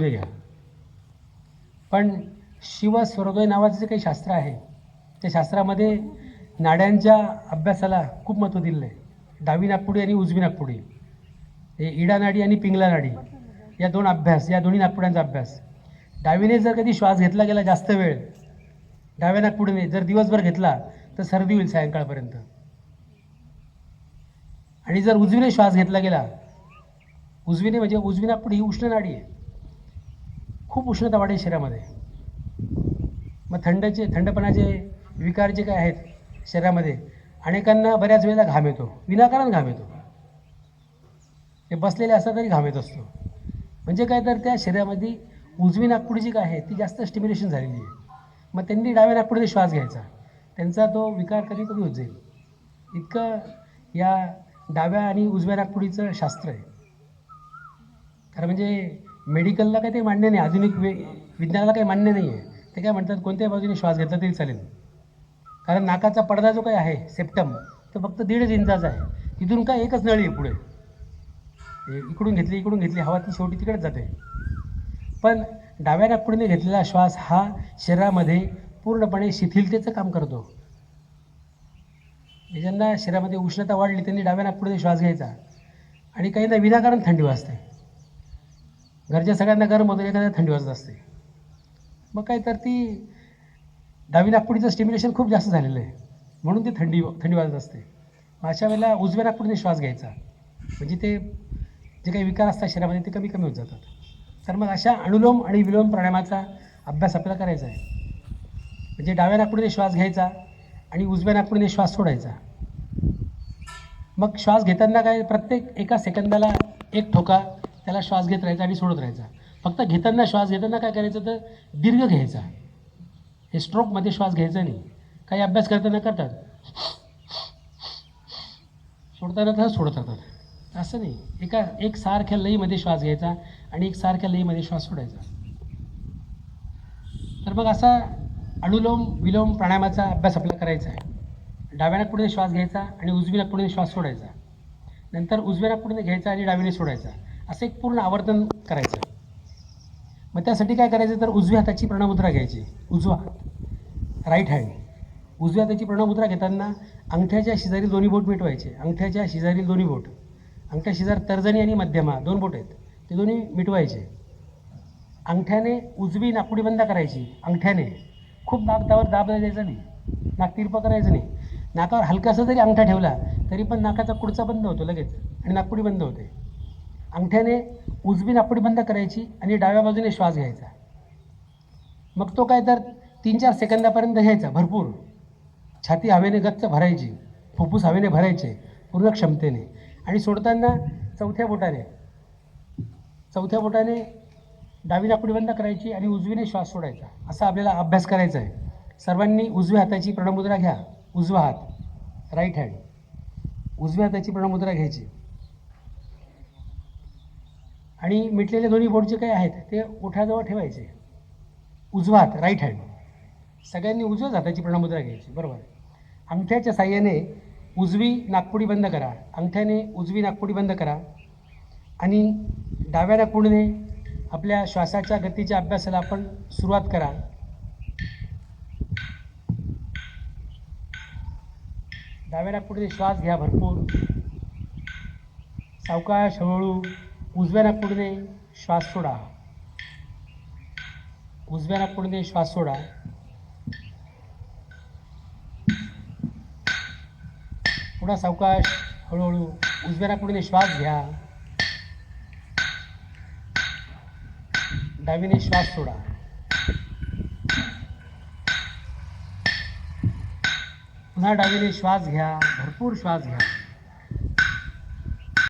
घ्या. पण शिव स्वर्गोय नावाचं जे काही शास्त्र आहे त्या शास्त्रामध्ये नाड्यांच्या अभ्यासाला खूप महत्त्व दिलेलं आहे. डावी नागपुडी आणि उजवी नागपुडी. हे इडा नाडी आणि पिंगला नाडी या दोन अभ्यास या दोन्ही नागपुड्यांचा अभ्यास. डावीने जर कधी श्वास घेतला गेला जास्त वेळ डाव्या नागपुडीने जर दिवसभर घेतला तर सर्दी होईल सायंकाळपर्यंत. आणि जर उजवीने श्वास घेतला गेला उजवीने म्हणजे उजवी नागपुडी ही उष्ण नाडी आहे. खूप उष्णता वाढेल शरीरामध्ये. मग थंडचे थंडपणाचे विकार जे काय आहेत शरीरामध्ये अनेकांना बऱ्याच वेळेला घाम येतो. विनाकारण घाम येतो. ते बसलेले असतात तरी घाम येत असतो. म्हणजे काय तर त्या शरीरामध्ये उजवी नागपुडी जी काय आहे ती जास्त स्टिम्युलेशन झालेली आहे. मग त्यांनी डाव्या नागपुडीने श्वास घ्यायचा. त्यांचा तो विकार कधी कमी होत जाईल. इतकं या डाव्या आणि उजव्या नागपुडीचं शास्त्र आहे. खरं म्हणजे मेडिकलला काही ते मान्य नाही. आधुनिक वि विज्ञानाला काही मान्य नाही आहे ते काय म्हणतात कोणत्याही बाजूने श्वास घेतला तरी चालेल. कारण नाकाचा पडदा जो काही आहे सेप्टम तो फक्त दीडच इंचाचा आहे. तिथून काय एकच नळी आहे पुढे. इकडून घेतली इकडून घेतली हवा ती शेवटी तिकडेच जाते. पण डाव्या नागपुडीने घेतलेला श्वास हा शरीरामध्ये पूर्णपणे शिथिलतेचं काम करतो. ज्यांना शरीरामध्ये उष्णता वाढली त्यांनी डाव्या नागपुडीने श्वास घ्यायचा. आणि काहींना विनाकारण थंडी वाजते. घरच्या सगळ्यांना गरम होतं एखाद्या थंडी वाजत असते. मग काय तर ती डावी नागपुडीचं स्टिम्युलेशन खूप जास्त झालेलं आहे. म्हणून ती थंडी थंडी वाजत असते. मग अशा वेळेला उजव्या नागपुडीने श्वास घ्यायचा. म्हणजे ते जे काही विकार असतात शरीरामध्ये ते कमी कमी होत जातात. तर मग अशा अनुलोम आणि विलोम प्राणायामाचा अभ्यास आपल्याला करायचा आहे. म्हणजे डाव्या नागपुडीने श्वास घ्यायचा आणि उजव्या नागपुडीने श्वास सोडायचा. मग श्वास घेताना काय प्रत्येक एका सेकंदाला एक ठोका त्याला श्वास घेत राहायचा आणि सोडत राहायचा. फक्त घेताना श्वास घेताना काय करायचं तर दीर्घ घ्यायचा. हे स्ट्रोकमध्ये श्वास घ्यायचा नाही. काही अभ्यास करताना करतात. सोडताना तसं सोडत राहतात. असं नाही. एका एक सारख्या लईमध्ये श्वास घ्यायचा आणि एक सारख्या लईमध्ये श्वास सोडायचा. तर मग असा अनुलोम विलोम प्राणायामाचा अभ्यास आपल्याला करायचा आहे. डाव्या नागपुढे श्वास घ्यायचा आणि उजवी नागपुढे श्वास सोडायचा. नंतर उजव्या नागपुढे घ्यायचा आणि डावीने सोडायचा. असं एक पूर्ण आवर्तन करायचं. मग त्यासाठी काय करायचं तर उजव्या हाताची प्रणमुद्रा घ्यायची. उजवा हात. राईट हँड उजव्या हाताची प्रणमुद्रा घेताना अंगठ्याच्या शेजारी दोन्ही बोट मिटवायचे. अंगठ्याच्या शेजारी दोन्ही बोट. अंगठ्या शेजार तर्जनी आणि मध्यमा दोन बोट आहेत. ते दोन्ही मिटवायचे. अंगठ्याने उजवी नाकपुडी बंद करायची. अंगठ्याने. खूप नाकावर दाब द्यायचा नाही नाक तिरपं करायचं नाही. नाकावर हलकासा जरी अंगठा ठेवला तरी पण नाकाचा कुडचा बंद होतो लगेच. आणि नागपुडी बंद होते. अंगठ्याने उजवी नापडी बंद करायची आणि डाव्या बाजूने श्वास घ्यायचा. मग तो काय तर तीन चार सेकंदापर्यंत घ्यायचा भरपूर. छाती हवेने गच्च भरायची फुफ्फुस हवेने भरायचे पूर्ण क्षमतेने. आणि सोडताना चौथ्या बोटाने चौथ्या बोटाने डावी नापडी बंद करायची आणि उजवीने श्वास सोडायचा. असा आपल्याला अभ्यास करायचा आहे. सर्वांनी उजव्या हाताची प्रणमुद्रा घ्या. उजवा हात राईट हँड उजव्या हाताची प्रणमुद्रा घ्यायची. आणि मिटलेले दोन्ही बोट जे काही आहेत ते ओठाजवळ ठेवायचे. उजवा हात राईट हँड सगळ्यांनी उजव्याच हाताची प्रणमुद्रा घ्यायची बरोबर. अंगठ्याच्या साह्याने उजवी नागपुडी बंद करा. अंगठ्याने उजवी नागपुडी बंद करा. आणि डाव्या नागपुडीने आपल्या श्वासाच्या गतीच्या अभ्यासाला आपण सुरुवात करा. डाव्या नागपुडीने श्वास घ्या भरपूर. सावकाश हळूहळू. उजव्या नागपुडीने श्वास सोडा. उजव्या नागपुडीने श्वास सोडा. पुन्हा सावकाश हळूहळू उजव्या नागपुडीने श्वास घ्या. डावीने श्वास सोडा. पुन्हा डावीने श्वास घ्या भरपूर श्वास घ्या.